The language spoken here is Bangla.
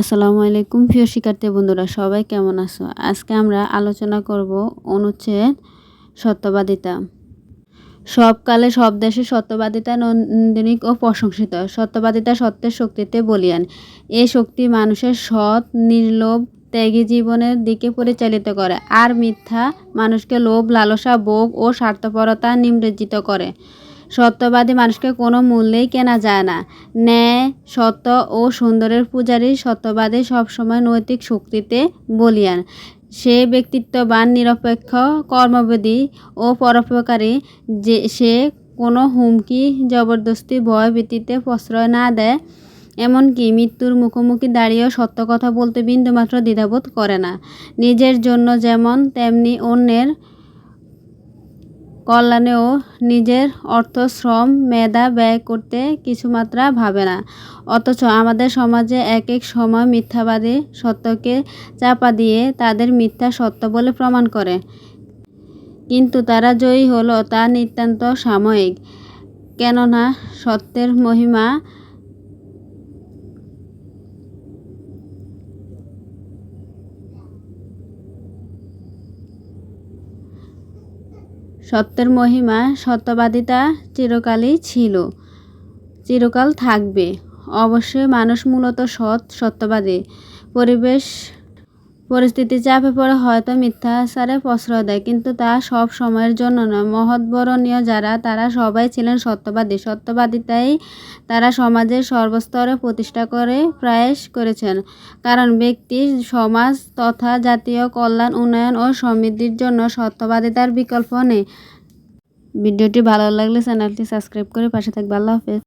আসসালামু আলাইকুম প্রিয় শিক্ষার্থী বন্ধুরা, সবাই কেমন আছো? আজকে আমরা আলোচনা করব অনুচ্ছেদ সত্যবাদিতা। সবকালে সব দেশে সত্যবাদিতা নন্দিনিক ও প্রশংসিত। সত্যবাদিতা সত্যের শক্তিতে বলিয়ান। এ শক্তি মানুষের সৎ, নির্লোভ, ত্যাগী জীবনের দিকে পরিচালিত করে আর মিথ্যা মানুষকে লোভ, লালসা, ভোগ ও স্বার্থপরতা নিমজ্জিত করে। সত্যবাদী মানুষকে কোনো মূল্যেই কেনা যায় না। ন্যায়, সত্য ও সুন্দরের পূজারী সত্যবাদী সবসময় নৈতিক শক্তিতে বলিয়ান। সে ব্যক্তিত্ববান, নিরপেক্ষ কর্মবেদী ও পরোপকারী যে, সে কোনো হুমকি, জবরদস্তি, ভয় ভীতিতে প্রশ্রয় না দেয়, এমনকি মৃত্যুর মুখোমুখি দাঁড়িয়েও সত্য কথা বলতে বিন্দুমাত্র দ্বিধাবোধ করে না। নিজের জন্য যেমন, তেমনি অন্যের কল্যাণেও নিজের অর্থ, শ্রম, মেধা ব্যয় করতে কিছুমাত্রা ভাবে না। অথচ আমাদের সমাজে এক এক সময় মিথ্যাবাদী সত্যকে চাপা দিয়ে তাদের মিথ্যা সত্য বলে প্রমাণ করে। কিন্তু তারা জয়ী হলো তা নিতান্ত সাময়িক। কেননা সত্যের মহিমা সত্যের মহিমা সত্যবাদিতা চিরকালই ছিল চিরকাল থাকবে। অবশ্যই মানুষ মূলত সৎ সত্যবাদী। পরিবেশ পরিস্থিতি চাপে পড়ে হয়তো মিথ্যা মিথ্যাচারে প্রশ্রয় দেয়, কিন্তু তা সব সময়ের জন্য নয়। মহৎবরণীয় যারা, তারা সবাই ছিলেন সত্যবাদী। সত্যবাদিতাই তারা সমাজের সর্বস্তরে প্রতিষ্ঠা করে প্রয়াস করেছেন। কারণ ব্যক্তি, সমাজ তথা জাতীয় কল্যাণ, উন্নয়ন ও সমৃদ্ধির জন্য সত্যবাদিতার বিকল্প নেই। ভিডিওটি ভালো লাগলে চ্যানেলটি সাবস্ক্রাইব করে পাশে থাকবে। আল্লাহ হাফেজ।